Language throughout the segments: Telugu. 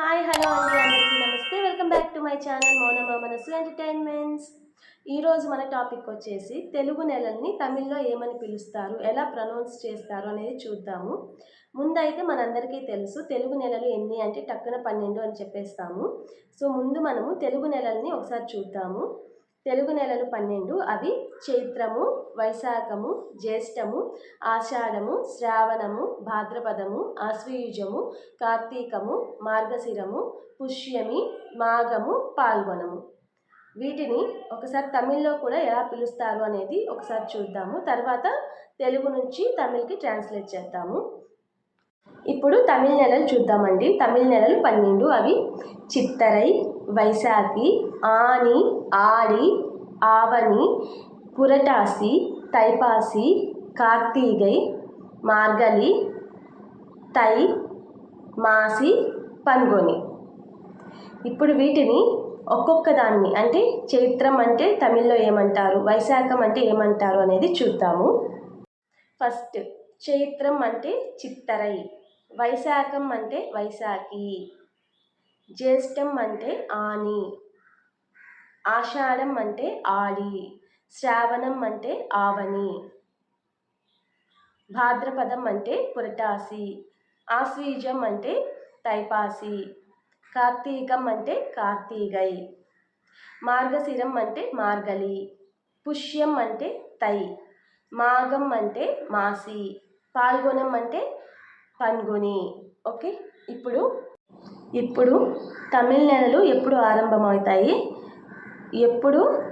హాయ్ హలో అండి అందరికీ. నమస్తే. Welcome back to my channel Mounama Manasu entertainments ఈరోజు మన టాపిక్ వచ్చేసి తెలుగు నెలల్ని తమిళ్ళో ఏమని పిలుస్తారు ఎలా ప్రొనౌన్స్ చేస్తారు అనేది చూద్దాము. ముందైతే మనందరికీ తెలుసు తెలుగు నెలలు ఎన్ని అంటే టక్కున పన్నెండు అని చెప్పేస్తాము. సో ముందు మనము తెలుగు నెలల్ని ఒకసారి చూద్దాము. తెలుగు నెలలు పన్నెండు. అవి చైత్రము వైశాఖము జ్యేష్టము ఆషాఢము శ్రావణము భాద్రపదము ఆశ్వయుజము కార్తీకము మార్గశిరము పుష్యమి మాఘము పాల్గొనము. వీటిని ఒకసారి తమిళ్ళో కూడా ఎలా పిలుస్తారు అనేది ఒకసారి చూద్దాము. తర్వాత తెలుగు నుంచి తమిళ్కి ట్రాన్స్లేట్ చేద్దాము. ఇప్పుడు తమిళ నెలలు చూద్దామండి. తమిళ నెలలు పన్నెండు. అవి చిత్తరై వైశాఖి ఆని ఆడి ఆవని పురటాసి తైపాసి కార్తీగై మార్గలి తై మాసి పన్గొని. ఇప్పుడు వీటిని ఒక్కొక్క దాన్ని అంటే చైత్రం అంటే తమిళ్ళో ఏమంటారు? వైశాఖం అంటే ఏమంటారు? అనేది చూద్దాము. ఫస్ట్ చైత్రం అంటే చిత్తరై వైశాఖం అంటే వైశాఖి జ్యేష్టం అంటే ఆని ఆషాఢం అంటే ఆడి శ్రావణం అంటే ఆవని భాద్రపదం అంటే పురటాసి ఆశ్వీజం అంటే తైపాసి కార్తీకం అంటే కార్తీగై మార్గశిరం అంటే మార్గలి పుష్యం అంటే తై మాఘం అంటే మాసి పాల్గొనం అంటే పన్గుని. ఓకే? ఇప్పుడు ఇప్పుడు తమిళ నెలలు ఎప్పుడు ఆరంభమవుతాయి? ఎప్పుడు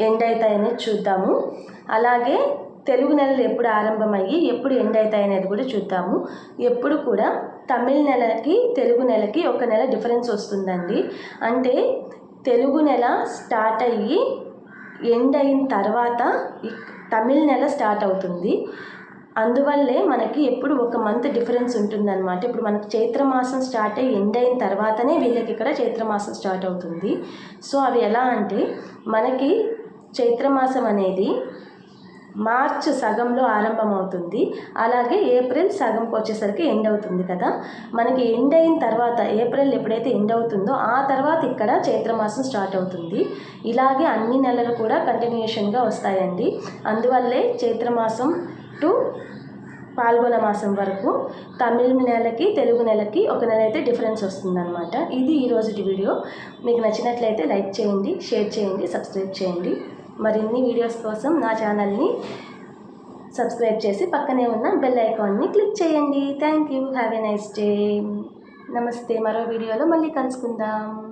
ఎండ్ అవుతాయనేది చూద్దాము. అలాగే తెలుగు నెలలు ఎప్పుడు ఆరంభమయ్యి ఎప్పుడు ఎండ్ అవుతాయి అనేది కూడా చూద్దాము. ఎప్పుడు కూడా తమిళ నెలకి తెలుగు నెలకి ఒక నెల డిఫరెన్స్ వస్తుందండి. అంటే తెలుగు నెల స్టార్ట్ అయ్యి ఎండ్ అయిన తర్వాత తమిళ నెల స్టార్ట్ అవుతుంది. అందువల్లే మనకి ఎప్పుడు ఒక మంత్ డిఫరెన్స్ ఉంటుందన్నమాట. ఇప్పుడు మనకి చైత్రమాసం స్టార్ట్ అయ్యి ఎండ్ అయిన తర్వాతనే వీళ్ళకి ఇక్కడ చైత్రమాసం స్టార్ట్ అవుతుంది. సో అవి ఎలా అంటే మనకి చైత్రమాసం అనేది మార్చ్ సగంలో ఆరంభమవుతుంది. అలాగే ఏప్రిల్ సగంకి వచ్చేసరికి ఎండ్ అవుతుంది కదా. మనకి ఎండ్ అయిన తర్వాత ఏప్రిల్ ఎప్పుడైతే ఎండ్ అవుతుందో ఆ తర్వాత ఇక్కడ చైత్రమాసం స్టార్ట్ అవుతుంది. ఇలాగే అన్ని నెలలు కూడా కంటిన్యూషన్గా వస్తాయండి. అందువల్లే చైత్రమాసం టు పాల్గొన మాసం వరకు తమిళ నెలకి తెలుగు నెలకి ఒక నెల అయితే డిఫరెన్స్ వస్తుందన్నమాట. ఇది ఈరోజు వీడియో. మీకు నచ్చినట్లయితే లైక్ చేయండి షేర్ చేయండి సబ్స్క్రైబ్ చేయండి. మరిన్ని వీడియోస్ కోసం నా ఛానల్ని సబ్స్క్రైబ్ చేసి పక్కనే ఉన్న బెల్ ఐకాన్ని క్లిక్ చేయండి. Thank you. Have a nice day. నమస్తే. మరో వీడియోలో మళ్ళీ కలుసుకుందాం.